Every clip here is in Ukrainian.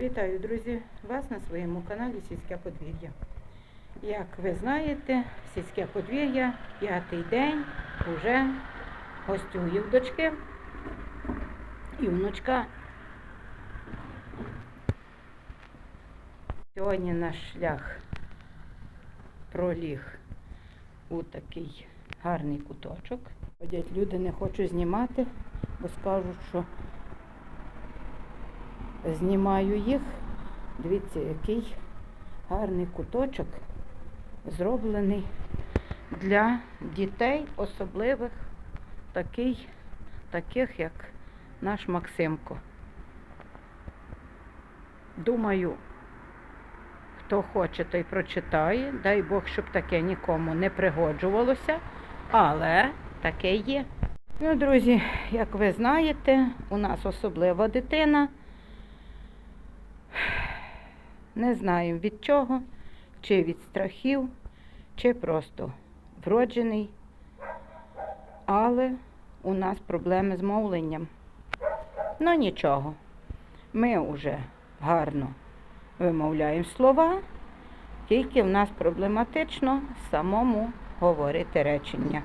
Вітаю, друзі! Вас на своєму каналі Сільське подвір'я. Як ви знаєте, сільське подвір'я п'ятий день уже гостює в дочки і внучка. Сьогодні наш шлях проліг у такий гарний куточок. Ходять люди, не хочуть знімати, бо скажуть, що знімаю їх. Дивіться, який гарний куточок зроблений для дітей, особливих, такий, таких, як наш Максимко. Думаю, хто хоче, той прочитає. Дай Бог, щоб таке нікому не пригоджувалося, але таке є. Ну, друзі, як ви знаєте, у нас особлива дитина. Не знаю від чого, чи від страхів, чи просто вроджений. Але у нас проблеми з мовленням. Ну нічого. Ми вже гарно вимовляємо слова, тільки в нас проблематично самому говорити речення.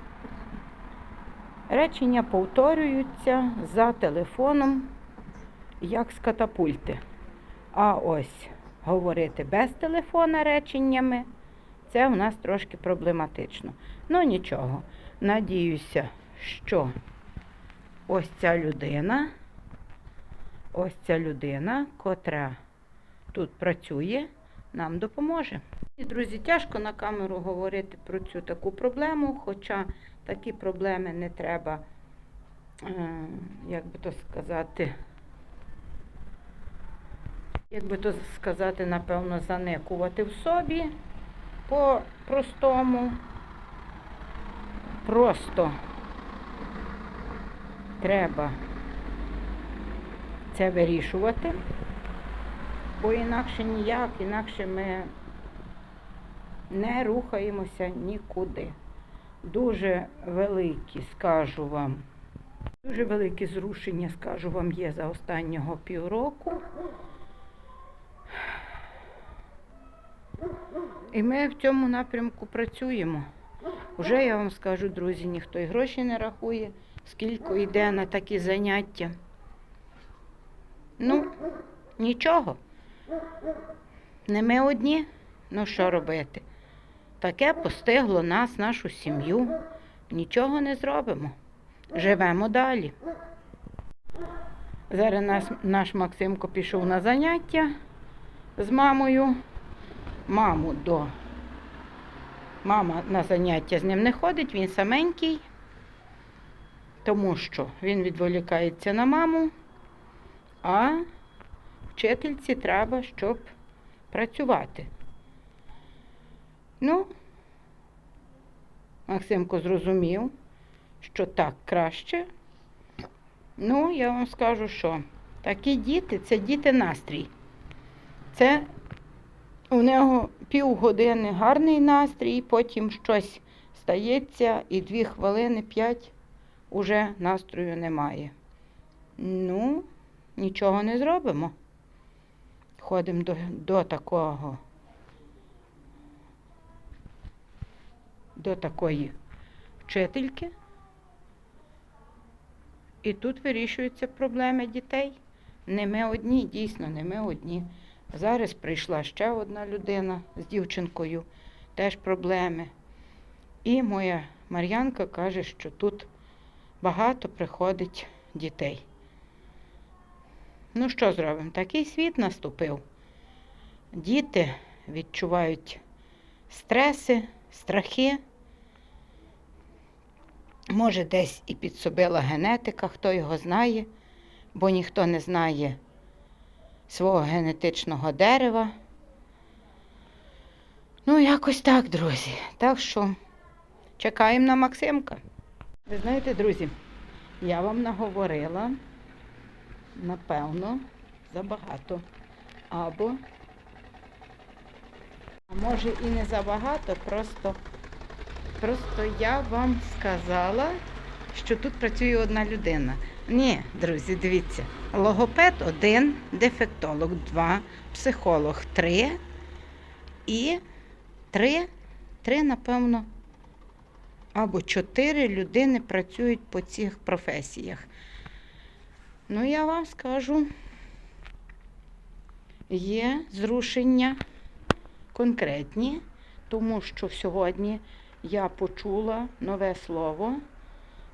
Речення повторюються за телефоном, як з катапульти. А ось говорити без телефона реченнями, це в нас трошки проблематично. Ну нічого. Надіюся, що ось ця людина, ось ця людина, котра тут працює, нам допоможе. І, друзі, тяжко на камеру говорити про цю таку проблему, хоча такі проблеми не треба, е, як би то сказати, як би то сказати, напевно, заникувати в собі по-простому. Просто треба це вирішувати, бо інакше ніяк, інакше ми не рухаємося нікуди. Дуже великі, скажу вам, дуже великі зрушення, скажу вам, є за останнього півроку. І ми в цьому напрямку працюємо. Уже я вам скажу, друзі, ніхто і гроші не рахує, скільки йде на такі заняття. Ну, нічого. Не ми одні, ну що робити? Таке постигло нас, нашу сім'ю. Нічого не зробимо. Живемо далі. Зараз нас, наш Максимко пішов на заняття з мамою. Маму до. Мама на заняття з ним не ходить, він саменький, тому що він відволікається на маму, а вчительці треба, щоб працювати. Ну, Максимко зрозумів, що так краще. Ну, я вам скажу, що такі діти це діти настрій. Це у нього півгодини гарний настрій, потім щось стається, і дві хвилини, п'ять уже настрою немає. Ну, нічого не зробимо. Ходимо до, до такого, до такої вчительки. І тут вирішуються проблеми дітей. Не ми одні, дійсно, не ми одні. Зараз прийшла ще одна людина з дівчинкою, теж проблеми. І моя Мар'янка каже, що тут багато приходить дітей. Ну, що зробимо? Такий світ наступив. Діти відчувають стреси, страхи. Може, десь і підсобила генетика, хто його знає, бо ніхто не знає свого генетичного дерева. Ну, якось так, друзі. Так що чекаємо на Максимка. Ви знаєте, друзі, я вам наговорила, напевно, забагато. Або, а може і не забагато, просто, просто я вам сказала що тут працює одна людина. Ні, друзі, дивіться. Логопед один, дефектолог два, психолог три і три, три, напевно, або чотири людини працюють по цих професіях. Ну, я вам скажу, є зрушення конкретні, тому що сьогодні я почула нове слово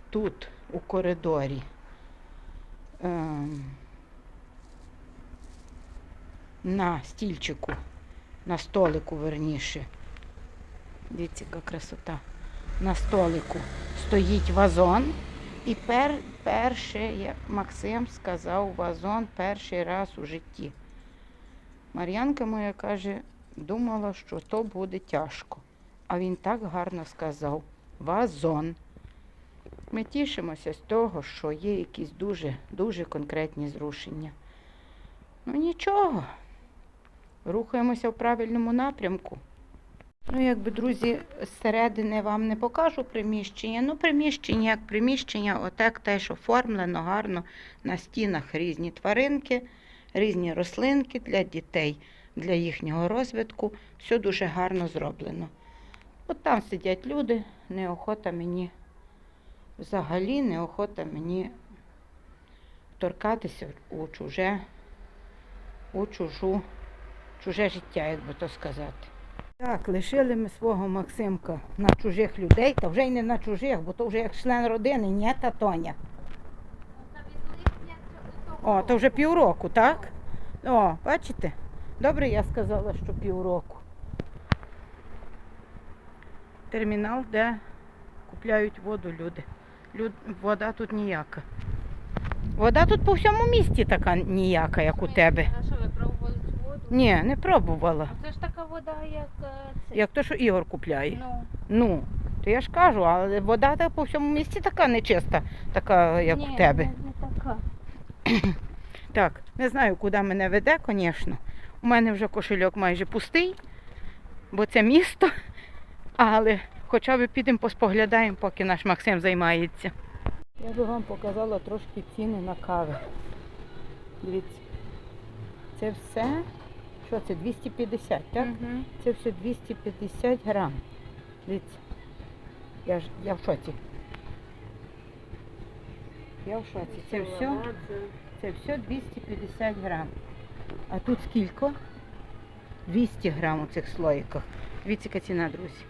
тут, у коридорі. Ем, на стільчику, на столику, верніше. Дивіться, яка красота. На столику стоїть вазон. І пер, перше, як Максим сказав, вазон перший раз у житті. Мар'янка моя каже, думала, що то буде тяжко. А він так гарно сказав вазон. Ми тішимося з того, що є якісь дуже, дуже конкретні зрушення. Ну нічого, рухаємося в правильному напрямку. Ну, якби, друзі, зсередини вам не покажу приміщення. Ну, приміщення як приміщення, отак теж оформлено гарно. На стінах різні тваринки, різні рослинки для дітей, для їхнього розвитку. Все дуже гарно зроблено. От там сидять люди, неохота мені, взагалі неохота мені торкатися у чуже, у чужу, чуже життя, як би то сказати. Так, лишили ми свого Максимка на чужих людей, та вже й не на чужих, бо то вже як член родини, ні, та Тоня. О, то вже півроку, так? О, бачите? Добре, я сказала, що півроку. Термінал, де купляють воду люди. Люд... Вода тут ніяка. Вода тут по всьому місті така ніяка, як у тебе. А що ви пробували цю воду? Ні, не пробувала. Це ж така вода, як е, це. Як то, що Ігор купляє. Ну, Ну, то я ж кажу, але вода та по всьому місті така нечиста, така, як ні, у тебе. Не, не така. Так, не знаю, куди мене веде, звісно. У мене вже кошельок майже пустий, бо це місто. Але хоча б підемо поспоглядаємо, поки наш Максим займається. Я би вам показала трошки ціни на кави. Дивіться. Це все, що це, 250, так? Мгм. Це все 250 грам. Дивіться. Я, ж, я в шоці. Я в шоці. Це все, це все 250 грам. А тут скільки? 200 грам у цих слоїках. Дивіться, яка ціна, друзі.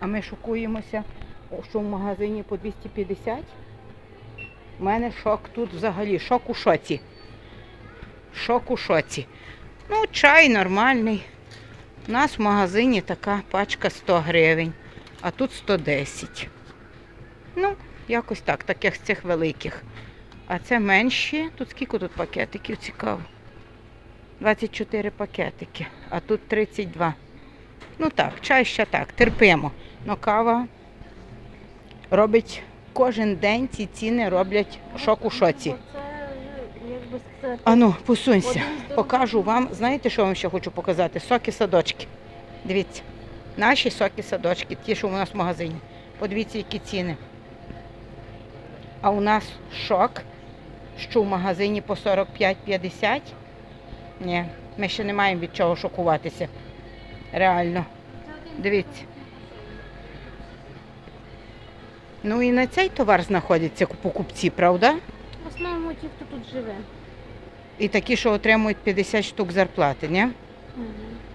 А ми шокуємося, що в магазині по 250. У мене шок тут взагалі, шок у шоці. Шок у шоці. Ну, чай нормальний. У нас в магазині така пачка 100 гривень, а тут 110. Ну, якось так, таких з цих великих. А це менші. Тут скільки тут пакетиків цікаво? 24 пакетики, а тут 32. Ну так, чай ще так, терпимо. Но кава робить кожен день ці ціни роблять шок у шоці. Сказати, Ану, посунься. Покажу вам, знаєте, що вам ще хочу показати? Соки садочки. Дивіться. Наші соки садочки, ті, що у нас в магазині. Подивіться, які ціни. А у нас шок, що в магазині по 45-50. Ні, ми ще не маємо від чого шокуватися. Реально. Дивіться. Ну і на цей товар знаходяться покупці, правда? В основному ті, хто тут живе. І такі, що отримують 50 штук зарплати, ні?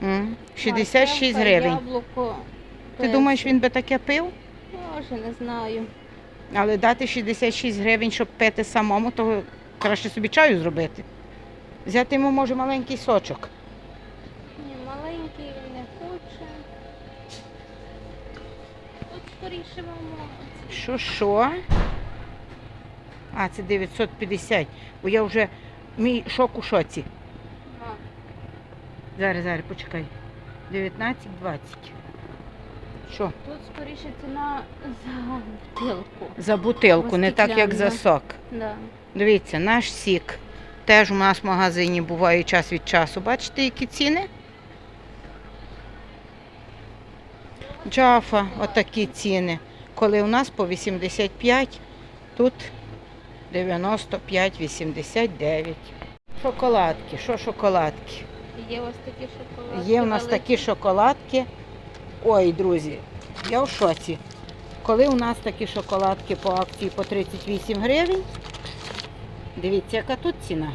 М, 66 Морквка, гривень. Яблуко. Ти думаєш, він би таке пив? Може, не знаю. Але дати 66 гривень, щоб пити самому, то краще собі чаю зробити. Взяти йому може маленький сочок. Скоріше мамо. Що, що? А, це 950. Бо я вже мій шок у шоці. А, Зараз, зараз, почекай. 19-20. Що? Тут скоріше ціна за бутилку. За бутилку, не так, як за сок. Да. Дивіться, наш сік. Теж у нас в магазині буває час від часу. Бачите, які ціни? Джафа, отакі ціни. Коли у нас по 85, Тут 95,89. Шоколадки, що шоколадки? Є ось такі шоколадки. Є в нас такі шоколадки. Ой, друзі, я в шоці. Коли у нас такі шоколадки по акції по 38 гривень, дивіться, яка тут ціна.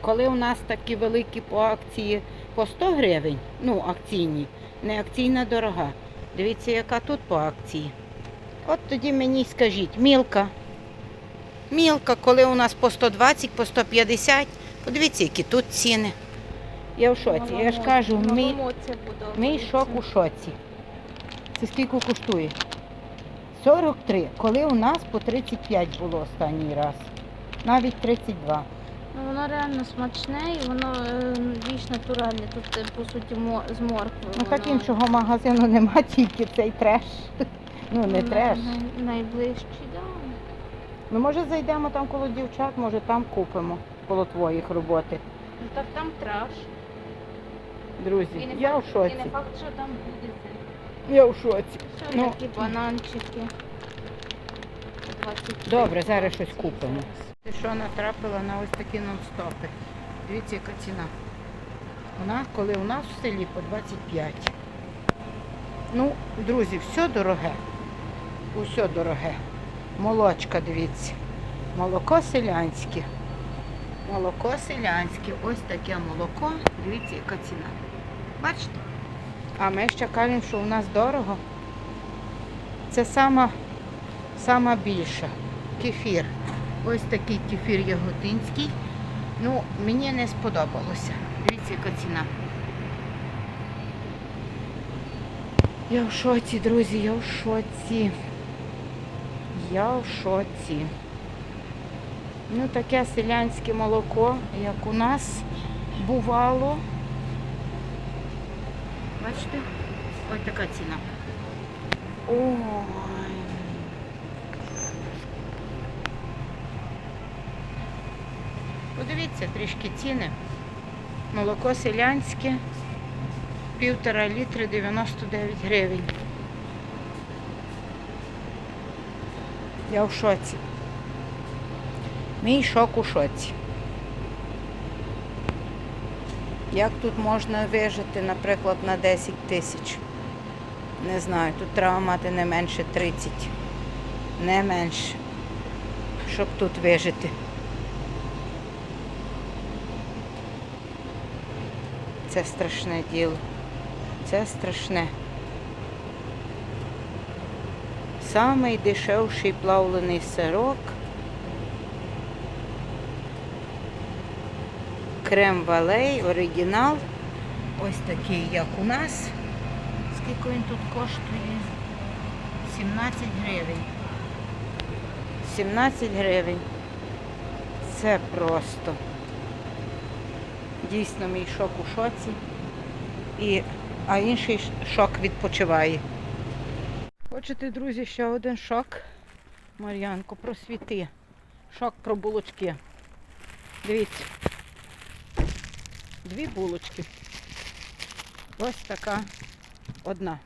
Коли у нас такі великі по акції по 100 гривень, ну акційні, не акційна дорога. Дивіться, яка тут по акції. От тоді мені скажіть, мілка. Мілка, коли у нас по 120, по 150, подивіться, які тут ціни. Я в шоці. Я ж кажу, мій, мій шок у шоці. Це скільки коштує? 43, коли у нас по 35 було останній раз. Навіть 32. Ну, воно реально смачне і воно е, більш натуральне. Тут, е, по суті, мо- з моркви. Ну так воно. іншого магазину нема, тільки цей треш. Ну не треш. най- Найближчий, да. Ну може зайдемо там коло дівчат, може там купимо коло твоїх роботи. Ну так там траш. Друзі, не, я в факт, і шоці. не факт, що там буде це. Я в шоці. Що Ну. які бананчики. 25. Добре, зараз щось купимо. Ти що натрапила на ось такі нон-стопи? Дивіться, яка ціна. Вона, коли у нас в селі по 25. Ну, друзі, все дороге. Усе дороге. Молочка, дивіться. Молоко селянське. Молоко селянське. Ось таке молоко. Дивіться, яка ціна. Бачите? А ми ще кажемо, що у нас дорого. Це сама, сама більша. Кефір. Ось такий кефір яготинський. Ну, мені не сподобалося. Дивіться, яка ціна. Я в шоці, друзі, я в шоці. Я в шоці. Ну, таке селянське молоко, як у нас бувало. Бачите? Ось така ціна. Ой. Подивіться трішки ціни. Молоко селянське, півтора літри 99 гривень. Я в шоці. Мій шок у шоці. Як тут можна вижити, наприклад, на 10 тисяч? Не знаю, тут треба мати не менше 30. Не менше. Щоб тут вижити. Це страшне діло. Це страшне. Самий дешевший плавлений сирок. Крем Валей, оригінал. Ось такий, як у нас. Скільки він тут коштує? 17 гривень. 17 гривень. Це просто. Дійсно мій шок у шоці. І, а інший шок відпочиває. Хочете, друзі, ще один шок? Мар'янко, просвіти. Шок про булочки. Дивіться. Дві булочки. Ось така одна.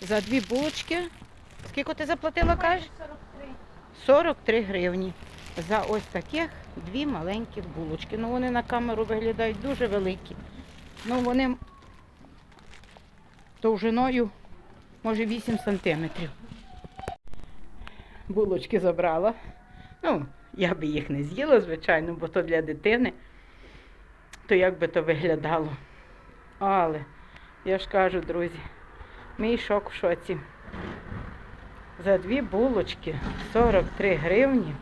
За дві булочки. Скільки ти заплатила, кажеш? 43. 43 гривні. За ось таких дві маленьких булочки. Ну вони на камеру виглядають дуже великі. Ну вони довжиною може 8 сантиметрів. Булочки забрала. Ну, я би їх не з'їла, звичайно, бо то для дитини. То як би то виглядало. Але я ж кажу, друзі, мій шок в шоці. За дві булочки 43 гривні.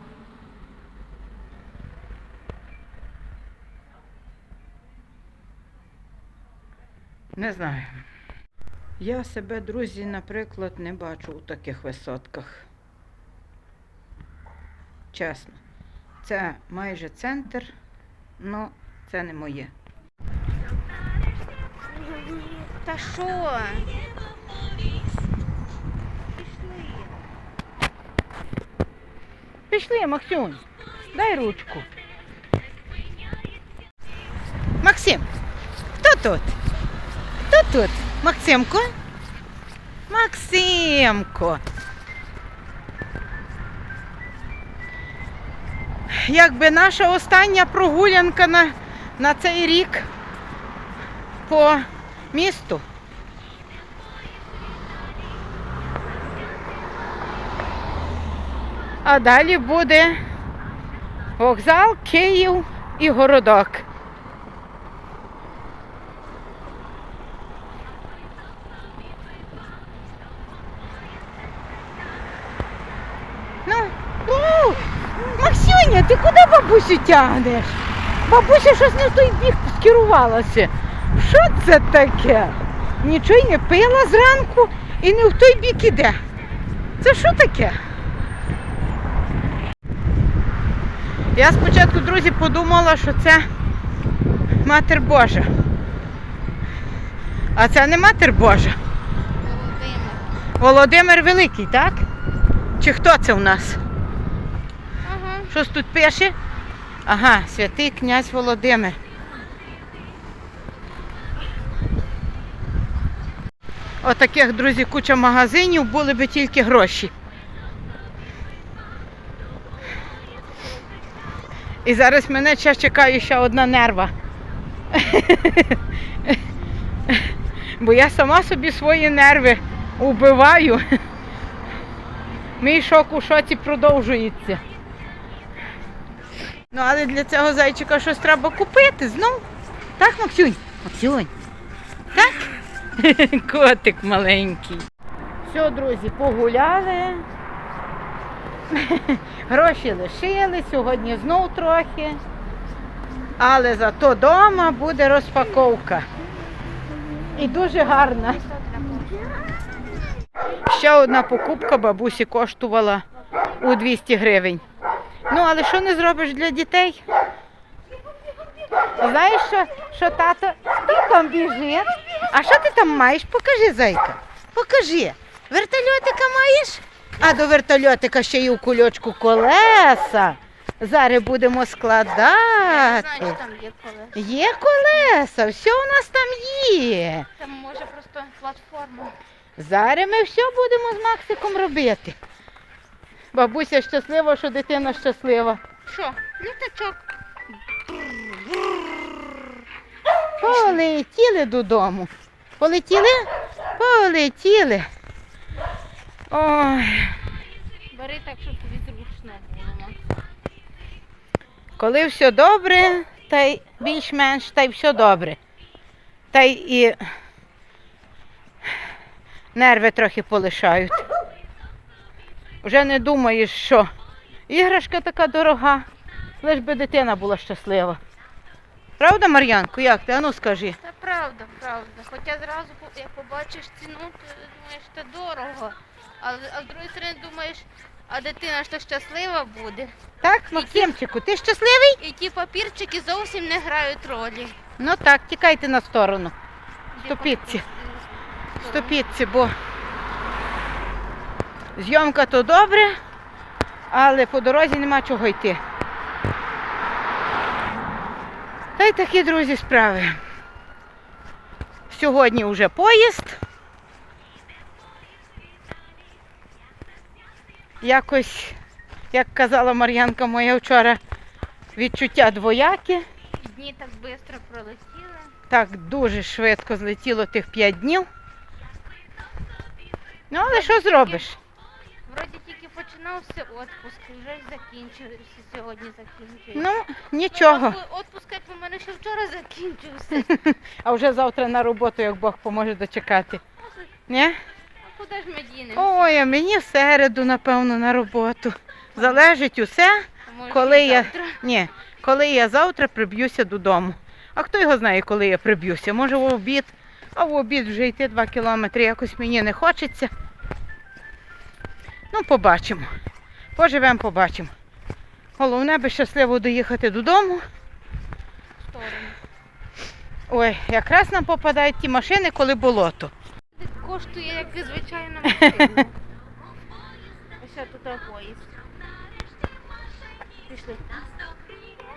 Не знаю. Я себе, друзі, наприклад, не бачу у таких висотках. Чесно. Це майже центр, але це не моє. Та що? Пішли, Максюнь, дай ручку. Максим, хто тут? Хто тут? Максимко? Максимко. Якби наша остання прогулянка на, на цей рік по місту. А далі буде вокзал, Київ і городок. Бабусю тягнеш? Бабуся щось не в той бік скерувалася. Що це таке? Нічого й не пила зранку і не в той бік іде. Це що таке? Я спочатку, друзі, подумала, що це Матір Божа. А це не Матір Божа. Володимир. Володимир Великий, так? Чи хто це у нас? Ага. Щось тут пише? Ага, святий князь Володимир. Отаких, друзі, куча магазинів, були би тільки гроші. І зараз мене ще чекає ще одна нерва. Бо я сама собі свої нерви убиваю. Мій шок у шоці продовжується. Ну, але для цього зайчика щось треба купити знов. Так, Максюнь? Максюнь. Так? Котик маленький. Все, друзі, погуляли. Гроші лишили, сьогодні знов трохи. Але зато вдома буде розпаковка. І дуже гарна. Ще одна покупка бабусі коштувала у 200 гривень. Ну, але що не зробиш для дітей? Знаєш, що, що тато там біжить? А що ти там маєш? Покажи, зайка. Покажи. Вертольотика маєш? А до вертольотика ще й у кульочку колеса. Зараз будемо Я складати. знаю, що там є коли. Є колеса, все у нас там є. Там може просто платформа. Зараз ми все будемо з Максиком робити. Бабуся щаслива, що дитина щаслива. Що? Літачок. Полетіли додому. Полетіли? Полетіли. Ой, Бери так, щоб тобі зручно було. коли все добре, та й більш-менш, та й все добре. Та й і нерви трохи полишають. Вже не думаєш, що іграшка така дорога, лиш би дитина була щаслива. Правда, Мар'янко, як ти? Ану скажи. Та правда, правда. Хоча зразу, як побачиш ціну, то думаєш, це дорого. Але а з другої сторони думаєш, а дитина ж то щаслива буде. Так, Максимчику, ти щасливий? І ті папірчики зовсім не грають ролі. Ну так, тікайте на сторону. Папір- Ступітці, бо зйомка то добре, але по дорозі нема чого йти. Та й такі, друзі, справи. Сьогодні вже поїзд. Якось, як казала Мар'янка моя вчора, відчуття двоякі. Дні так швидко пролетіли. Так дуже швидко злетіло тих п'ять днів. Ну, але що зробиш? Починався відпуск, вже закінчився. Сьогодні закінчується. Ну, нічого. Отпу- Отпуск, як у мене ще вчора закінчився. А вже завтра на роботу, як Бог поможе дочекати. Ні? А куди ж ми дінемо? Ой, а мені в середу, напевно, на роботу. Залежить усе, може, коли і я. завтра? Ні, коли я завтра приб'юся додому. А хто його знає, коли я приб'юся? Може в обід, а в обід вже йти два кілометри якось мені не хочеться. Ну, побачимо. Поживемо, побачимо. Головне би щасливо доїхати додому. Ой, якраз нам попадають ті машини, коли болото. Коштує, як і звичайна машина. Ось тут поїзд. Пішли.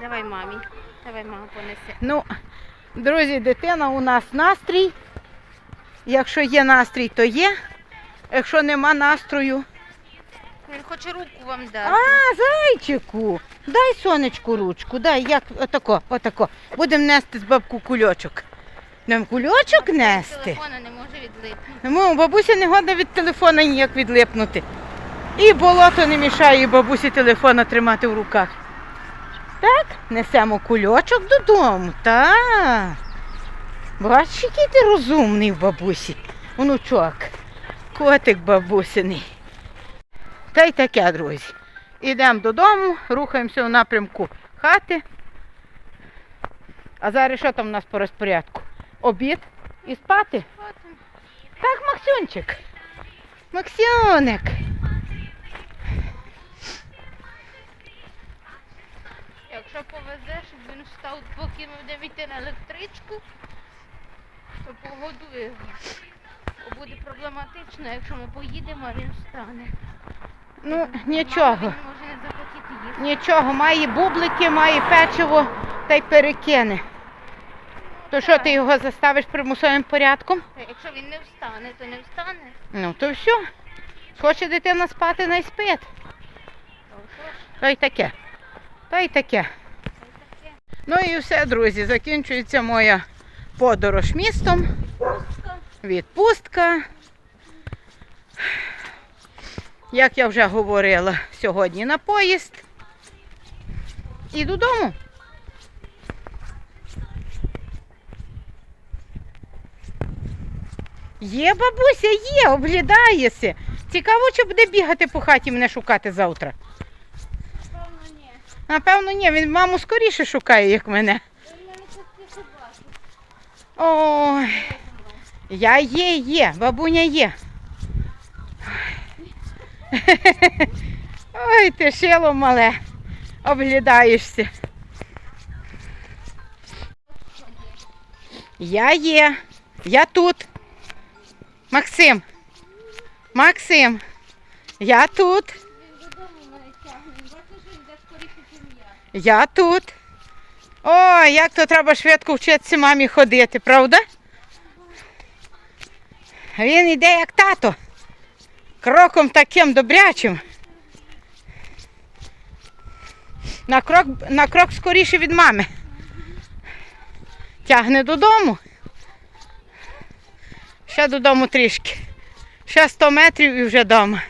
Давай мамі. Давай мама понесе. Ну, друзі, дитина у нас настрій. Якщо є настрій, то є. Якщо нема настрою. Він хоче руку вам А, зайчику! Дай сонечку ручку, дай, як отако, отако. Будемо нести з бабку кульочок. Нам кульочок нести. Телефона не може відлипнути. Ну, бабуся не годна від телефона ніяк відлипнути. І болото не мішає бабусі телефона тримати в руках. Так, несемо кульочок додому. Так. Бачиш, який ти розумний в бабусі. Внучок. Котик бабусиний. Та й таке, друзі. Ідемо додому, рухаємося у напрямку хати. А зараз що там у нас по розпорядку? Обід і спати? Так, Максюнчик. Максюник. Якщо повезе, щоб він встав, поки ми будемо йти на електричку, то погодує його. Буде проблематично, якщо ми поїдемо, а він встане. Ну, нічого. Нічого, має бублики, має печиво та й перекине. То що ти його заставиш примусовим порядком? Якщо він не встане, то не встане. Ну, то все. Хоче дитина спати, не спить. То Та й таке. Та й таке. то й таке. Ну і все, друзі, закінчується моя подорож містом. Пустка. Відпустка. Як я вже говорила, сьогодні на поїзд. І додому. Є бабуся, є, оглядаєся. Цікаво, чи буде бігати по хаті мене шукати завтра. Напевно, ні. Напевно, ні, він маму скоріше шукає, як мене. Ой, я є, є, бабуня є. Ой, ти шило мале, обглядаєшся. Я є, я тут. Максим. Максим, я тут, йде я. тут. Ой, як то треба швидко вчитися мамі ходити, правда? Він іде як тато. Кроком таким добрячим. На крок, на крок скоріше від мами. Тягне додому. Ще додому трішки. Ще 100 метрів і вже вдома.